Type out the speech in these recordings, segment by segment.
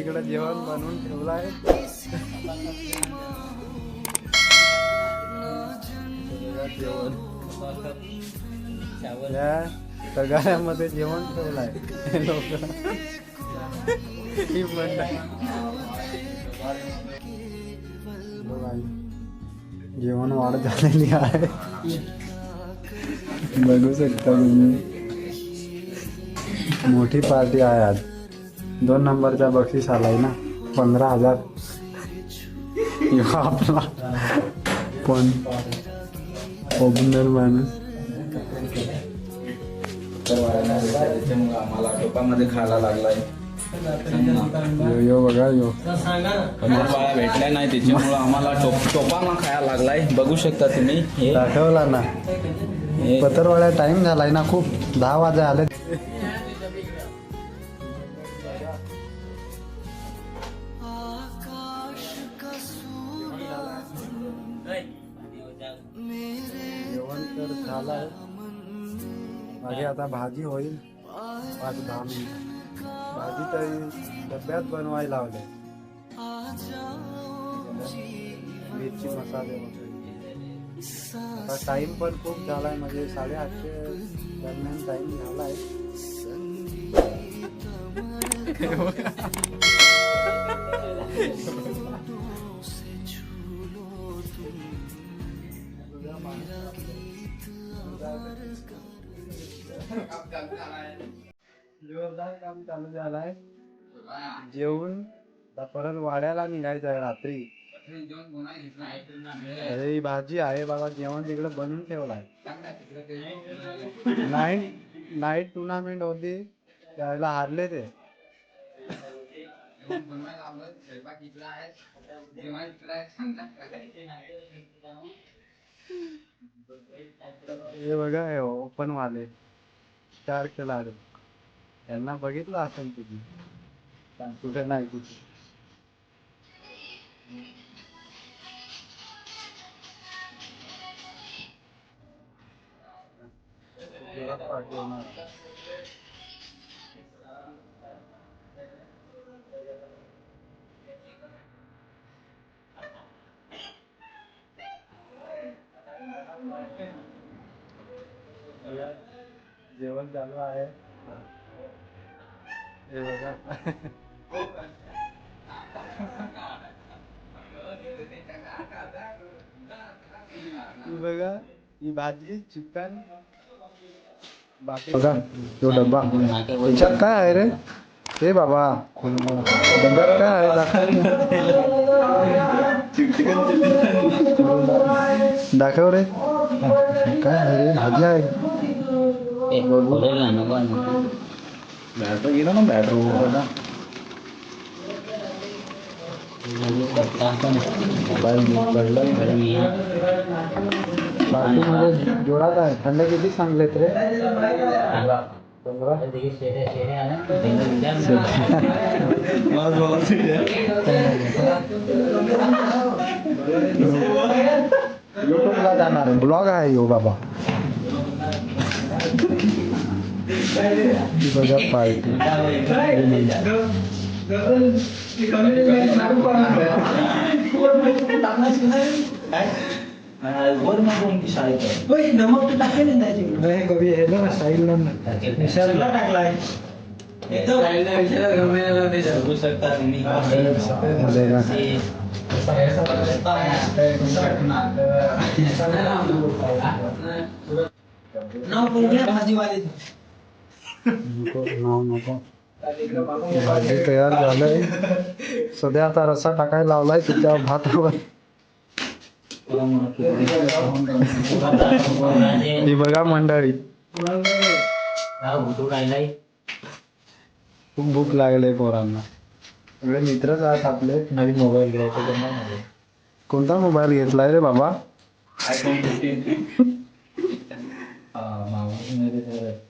तिकडे जेवण बनवून ठेवलाय जेवण या सगळ्यामध्ये जेवण ठेवलाय हे लोक ही जेवण वाढ झालेली आहे. बघू शकता तुम्ही. मोठी पार्टी आहे आज. दोन नंबरचा बक्षीस आलाय ना पंधरा हजार. आपला. पण ओपनर माणूस. आम्हाला टोपामध्ये खायला लागलाय यो यो बघा यो. भेटल्या नाही त्याच्यामुळे आम्हाला टोप टोपामा खायला लागलाय बघू शकता तुम्ही हे दाखवला ना. हे. पत्रवाड्या टाइम झालाय ना खूप. दहा वाजे आले तर माझी आता भाजी होईल. पाच दहा मिनिट भाजी तरी डब्यात बनवायला लावले. मिरची मसाले आता टाइम पण खूप झालाय. म्हणजे साडेआठशे दरम्यान टाइम झालाय. जोरदार काम चालू झालाय. जेवून आता परत वाड्याला निघायचं आहे रात्री. अरे ही भाजी आहे बाबा जेवण तिकडे बनवून ठेवलाय. नाईट नाईट टुर्नामेंट होती त्यावेळेला हारले ते. हे बघा हे ओपन वाले. चार खेळाडू. त्यांना बघितलं असेल तुम्ही. कुठे नाही कुठे. जेवण चालू आहे. हे बघा ही बघा ही भाजी चिकन बाकी बघा तो डब्बा त्याच्यात काय आहे रे हे बाबा डब्यात काय आहे दाखव दाखव रे काय आहे रे भाजी आहे बॅटर गेला ना बॅटर बाकी मध्ये जोरात आहे थंड किती सांगलेत रे पंधरा युट्यूबला जाणार आहे ब्लॉग आहे यो बाबा ही बघा पार्टी नाही कधी हे ना स्टाईल ना बघू शकता तुम्ही नको नाव नको भाजी तयार झालंय. सध्या आता रस्सा टाकायला लावलाय त्याच्यावर भातावर ही बघा मंडळी. खूप भूक लागले पोरांना. सगळे मित्रच आहेत आपले. नवीन मोबाईल घ्यायचा त्यांना कोणता मोबाईल घेतलाय रे बाबा?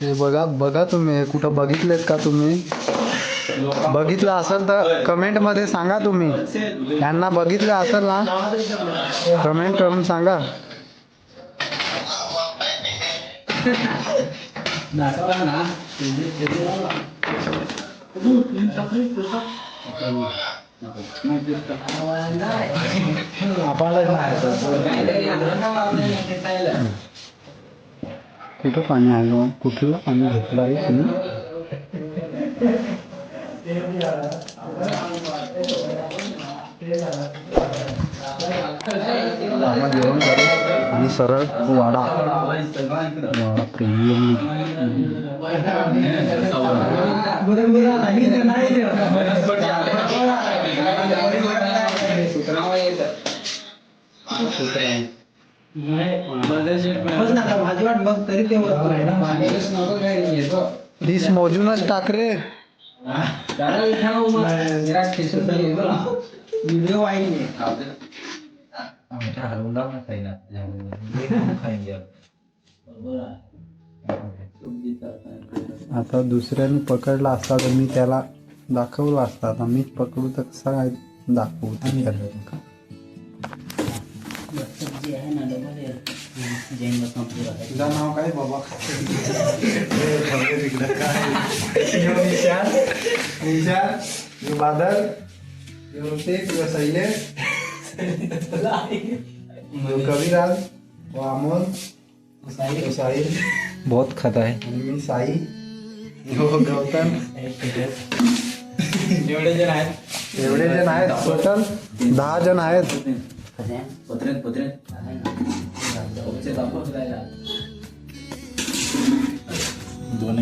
हे बघा बघा तुम्ही कुठं बघितलेत का तुम्ही? बघितलं असेल तर कमेंटमध्ये सांगा तुम्ही. यांना बघितलं असेल ना कमेंट करून सांगा. कुठं पाणी आहे गं? कुठलं पाणी घेतलं आहे तुम्ही? आम्हा जेवण करू आणि सरळ वाडा. वाडा प्लीज मोजूनच टाक रे. हलवून लाव ना खायला खाईन घ्या आता दुसऱ्याने पकडला असता तर मी त्याला दाखवलं असता. आता मीच पकडू तर कसा काय दाखवू? ते त्याला. तुझं नाव काय बाबा। निशान निशान यो बादल यो ऋतिक यो शैलेश यो कविराज यो अमोल यो साहिल। बहुत खाता है। आणि मी साई यो गौतम। एवढे जण आहेत एवढे जण आहेत टोटल दहा जण आहेत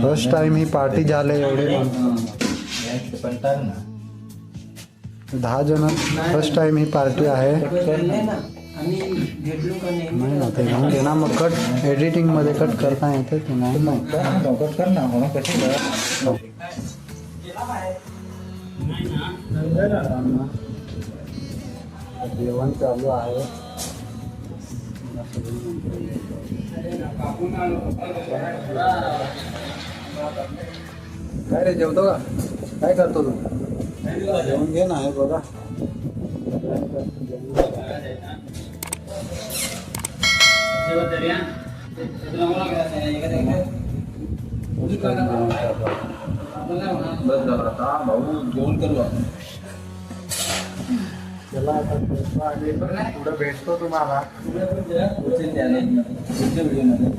फ़र्स्ट टाइम ही पार्टी झाले एवढे दहा जण फ़र्स्ट टाइम ही पार्टी आहे। नाही ना ते राहून दे ना मग कट एडिटिंग मध्ये कट करता येते ते नाही ना. चौकट कर ना. होणं कशी जेवण चालू आहे. काय रे जेवतो का? काय करतो तू? जेवण घे ना आहे बघा. बस झालं आता भाऊ जेवण करू आपण चला आता भेटतो आणि पुढे भेटतो तुम्हाला. पुढच्या व्हिडिओमध्ये.